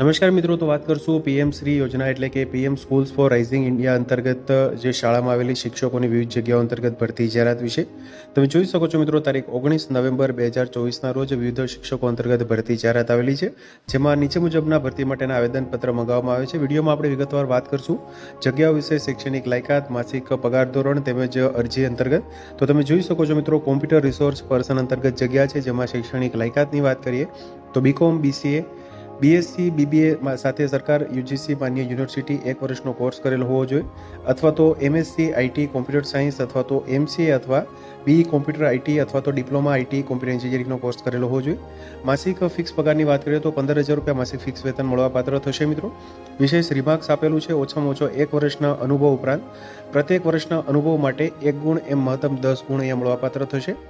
નમસ્કાર મિત્રો, તો વાત કરશું પીએમ શ્રી યોજના એટલે કે PM schools for rising India અંતર્ગત જે શાળામાં આવેલી શિક્ષકોની વિવિધ જગ્યાઓ અંતર્ગત ભરતી જાહેરાત વિશે. તમે જોઈ શકો છો મિત્રો, તારીખ ઓગણીસ નવેમ્બર બે હજાર ચોવીસના રોજ વિવિધ શિક્ષકો અંતર્ગત ભરતી જાહેરાત આવેલી છે, જેમાં નીચે મુજબના ભરતી માટેના આવેદનપત્ર મંગાવવામાં આવે છે. વિડીયોમાં આપણે વિગતવાર વાત કરશું જગ્યાઓ વિશે, શૈક્ષણિક લાયકાત, માસિક પગાર ધોરણ તેમજ અરજી અંતર્ગત. તો તમે જોઈ શકો છો મિત્રો, કોમ્પ્યુટર રિસોર્સ પર્સન અંતર્ગત જગ્યા છે, જેમાં શૈક્ષણિક લાયકાતની વાત કરીએ તો બીકોમ બીસીએ બીએસસી બીબીએ સાથે સરકાર યુજીસી માન્ય યુનિવર્સિટી એક વર્ષનો કોર્સ કરેલો હોવો જોઈએ, અથવા તો એમએસસી આઈટી કોમ્પ્યુટર સાયન્સ અથવા તો એમસીએ અથવા બી કોમ્પ્યુટર આઈટી અથવા તો ડિપ્લોમા આઈટી કોમ્પ્યુટર એન્જિનિયરિંગનો કોર્સ કરેલો હોવો જોઈએ. માસિક ફિક્સ પગારની વાત કરીએ તો પંદર હજાર રૂપિયા માસિક ફિક્સ વેતન મળવાપાત્ર થશે મિત્રો. વિશેષ રિમાર્ક્સ આપેલું છે ઓછામાં ઓછો એક વર્ષના અનુભવ ઉપરાંત, પ્રત્યેક વર્ષના અનુભવ માટે એક ગુણ એમ મહત્તમ દસ ગુણ અહીંયા મળવાપાત્ર થશે.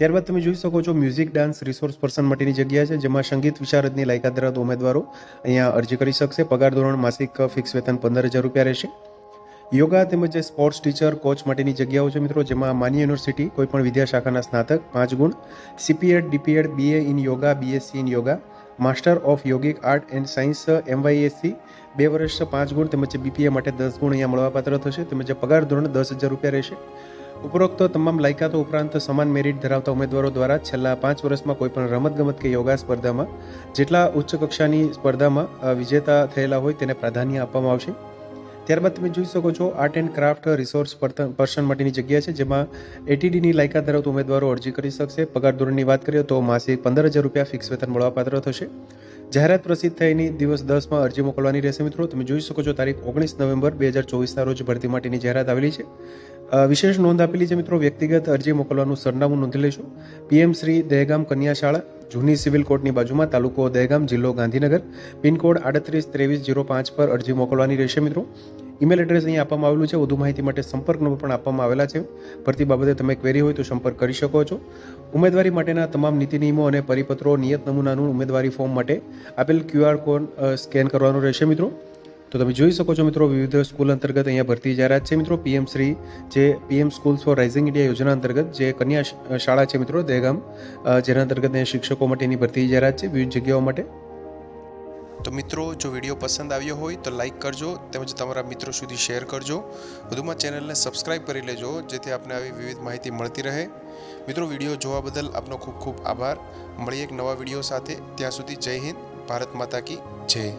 ત્યારબાદ તમે જોઈ શકો છો મ્યુઝિક ડાન્સ રિસોર્સ પર્સન માટેની જગ્યા છે, જેમાં સંગીત વિશારદની લાયકાત ધરાવતા ઉમેદવારો અહીંયા અરજી કરી શકશે. પગાર ધોરણ, માસિક ફિક્સ વેતન પંદર હજાર રૂપિયા રહેશે. યોગા તેમજ સ્પોર્ટ્સ ટીચર કોચ માટેની જગ્યાઓ છે મિત્રો, જેમાં માન્ય યુનિવર્સિટી કોઈપણ વિદ્યાશાખાના સ્નાતક, પાંચ ગુણ CPEd DPEd BA in yoga BSc in yoga master of yogic art and science MYSc બે વર્ષ, પાંચ ગુણ, તેમજ બીપીએ માટે દસ ગુણ અહીંયા મળવાપાત્ર થશે. તેમજ પગાર ધોરણ દસ હજાર રૂપિયા રહેશે. ઉપરોક્ત તમામ લાયકાતો ઉપરાંત સમાન મેરિટ ધરાવતા ઉમેદવારો દ્વારા છેલ્લા પાંચ વર્ષમાં કોઈપણ રમતગમત કે યોગા સ્પર્ધામાં જેટલા ઉચ્ચ કક્ષાની સ્પર્ધામાં વિજેતા થયેલા હોય તેને પ્રાધાન્ય આપવામાં આવશે. ત્યારબાદ તમે જોઈ શકો છો art and craft resource person માટેની જગ્યા છે, જેમાં એટીડીની લાયકાત ધરાવતા ઉમેદવારો અરજી કરી શકશે. પગાર ધોરણની વાત કરીએ તો માસિક પંદર હજાર રૂપિયા ફિક્સ વેતન મળવાપાત્ર થશે. જાહેરાત પ્રસિદ્ધ થઈની દિવસ દસમાં અરજી મોકલવાની રહેશે મિત્રો. તમે જોઈ શકો છો તારીખ ઓગણીસ નવેમ્બર બે હજાર ચોવીસના રોજ ભરતી માટેની જાહેરાત આવેલી છે. વિશેષ નોંધ આપેલી છે મિત્રો, વ્યક્તિગત અરજી મોકલવાનું સરનામું નોંધી લેશો પીએમ શ્રી દહેગામ કન્યા શાળા જૂની સિવિલ કોર્ટની બાજુમાં તાલુકો દહેગામ, જિલ્લો ગાંધીનગર. પિનકોડ આડત્રીસ ત્રેવીસ જીરો પાંચ પર અરજી મોકલવાની રહેશે મિત્રો. ઈમેલ એડ્રેસ અહીં આપવામાં આવેલું છે. વધુ માહિતી માટે સંપર્ક નંબર પણ આપવામાં આવેલા છે. ભરતી બાબતે તમે ક્વેરી હોય તો સંપર્ક કરી શકો છો. ઉમેદવારી માટેના તમામ નીતિ નિયમો અને પરિપત્રો, નિયત નમૂનાનું ઉમેદવારી ફોર્મ માટે આપેલ ક્યુઆર કોડ સ્કેન કરવાનો રહેશે મિત્રો. તો તમે જોઈ શકો છો મિત્રો, વિવિધ સ્કૂલ અંતર્ગત અહીંયા ભરતી જાહેરાત છે. મિત્રો, પીએમ શ્રી જે PM schools for rising India યોજના અંતર્ગત જે કન્યા શાળા છે મિત્રો, દહેગામ જેના અંતર્ગત અહીંયા શિક્ષકો માટેની ભરતી જાહેરાત છે વિવિધ જગ્યાઓ માટે. તો મિત્રો, જો વીડિયો પસંદ આવ્યો હોય તો લાઇક કરજો, તેમજ તમારા મિત્રો સુધી શેર કરજો. વધુમાં ચેનલને સબસ્ક્રાઇબ કરી લેજો, જેથી આપને આવી વિવિધ માહિતી મળતી રહે. મિત્રો, વીડિયો જોવા બદલ આપનો ખૂબ ખૂબ આભાર. મળીએ એક નવા વીડિયો સાથે. ત્યાં સુધી જય હિન્દ, ભારત માતા કી જય.